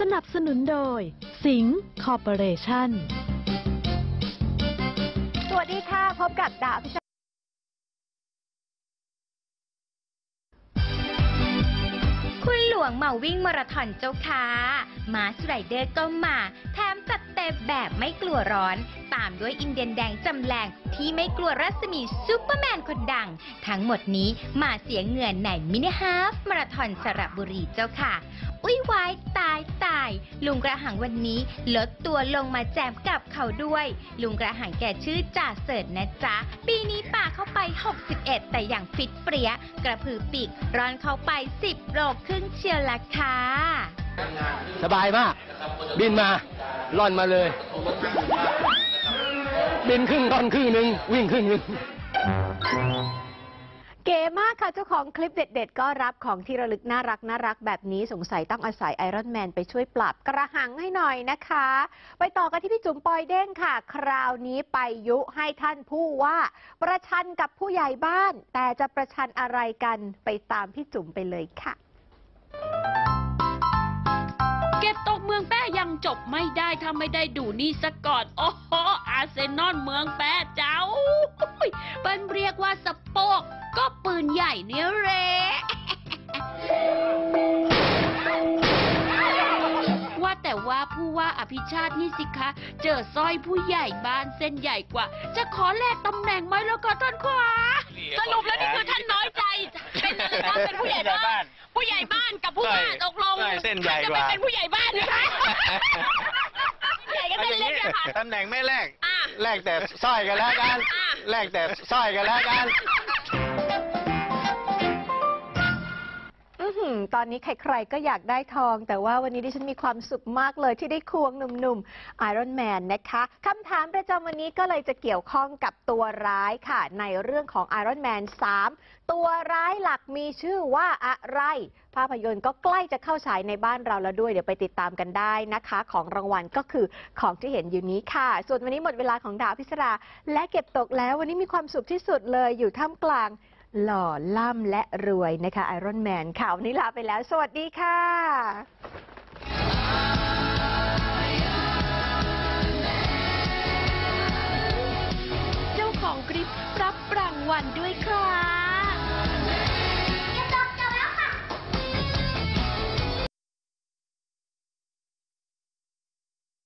สนับสนุนโดย สิงห์คอร์ปอเรชั่น สวัสดีค่ะ พบกับดาวพิช งมาวิ่งมาราธอนเจ้าค่ะมาสไรเดอร์ก็มาแถมจัดเต็มแบบไม่กลัวร้อน ตามด้วยอินเดียนแดงจำแรงที่ไม่กลัวรัศมีซูเปอร์แมนคนดัง ทั้งหมดนี้มาเสียเงื่อในมินิฮาฟมาราธอนสระบุรีเจ้าค่ะ อุ้ยวายตายตาย ลุงกระหังวันนี้ลดตัวลงมาแจมกับเขาด้วย ลุงกระหังแกชื่อจ่าเสิร์ตนะจ๊ะ ปีนี้ป่าเข้าไป 61 แต่อย่างฟิตเปรี้ย กระพือปีกร้อนเข้าไป 10โลครึ่งเชียวละค่ะสบายมาก บินมาล่อนมาเลย บินครึ่งล่อนครึ่งหนึ่งวิ่งครึ่งหนึ่ง เก๋มากค่ะเจ้าของคลิปเด็ด ๆ ก็รับของที่ระลึกน่ารักน่ารักแบบนี้สงสัยต้องอาศัยไอรอนแมนไปช่วยปรับกระหังให้หน่อยนะคะ ไปต่อกันที่พี่จุ๋มปอยเด้งค่ะ คราวนี้ไปยุให้ท่านผู้ว่า ประชันกับผู้ใหญ่บ้าน แต่จะประชันอะไรกันไปตามพี่จุ๋มไปเลยค่ะ ยังจบไม่ได้ถ้าไม่ได้ดูนี่ซะก่อน โอ้โห อาร์เซนอลเมืองแป้เจ้าอุ๊ยเป็นเรียกว่าสะโปก ก็ปืนใหญ่เนี่ยเละว่าแต่ว่าผู้ว่าอภิชาตินี่สิคะ เจอสร้อยผู้ใหญ่บ้านเส้นใหญ่กว่า จะขอแลกตำแหน่งไหมแล้วก็ท่านขวาสรุปแล้วนี่คือท่านน้อยใจ เป็นอะไรนะเป็นผู้ใหญ่บ้าน ผู้ใหญ่บ้านกับผู้ว่าใช่ตกลงใช่เส้นใหญ่จะกไม่ว่าเป็นผู้ใหญ่บ้านนะคะใหญ่ก็เอาเส้อนย่างเล็กนี้อะค่ะ ตำแหน่งไม่แลกอะแลกแต่สร้อยกันแล้วกันอะ แลกแต่สร้อยกันแล้วกัน อื้อหือตอนนี้ใครๆก็อยากได้ทอง แต่ว่าวันนี้ดิฉันมีความสุขมากเลยที่ได้ควงหนุ่มๆ Iron Man นะคะคำถามประจำวันนี้ก็เลยจะเกี่ยวข้องกับตัวร้ายค่ะ ในเรื่องของ Iron Man 3ตัวร้ายหลักมีชื่อว่าอะไร ภาพยนตร์ก็ใกล้จะเข้าฉายในบ้านเราแล้วด้วย เดี๋ยวไปติดตามกันได้นะคะ ของรางวัลก็คือของที่เห็นอยู่นี้ค่ะ ส่วนวันนี้หมดเวลาของดาวพิศราและเก็บตกแล้ววันนี้มีความสุขที่สุดเลยอยู่ท่ามกลาง หล่อล่ำและรวยนะคะไอรอนแมนข่าวนี้ลาไปแล้ว สวัสดีค่ะเจ้าของกริปรับรางวัลด้วยครับ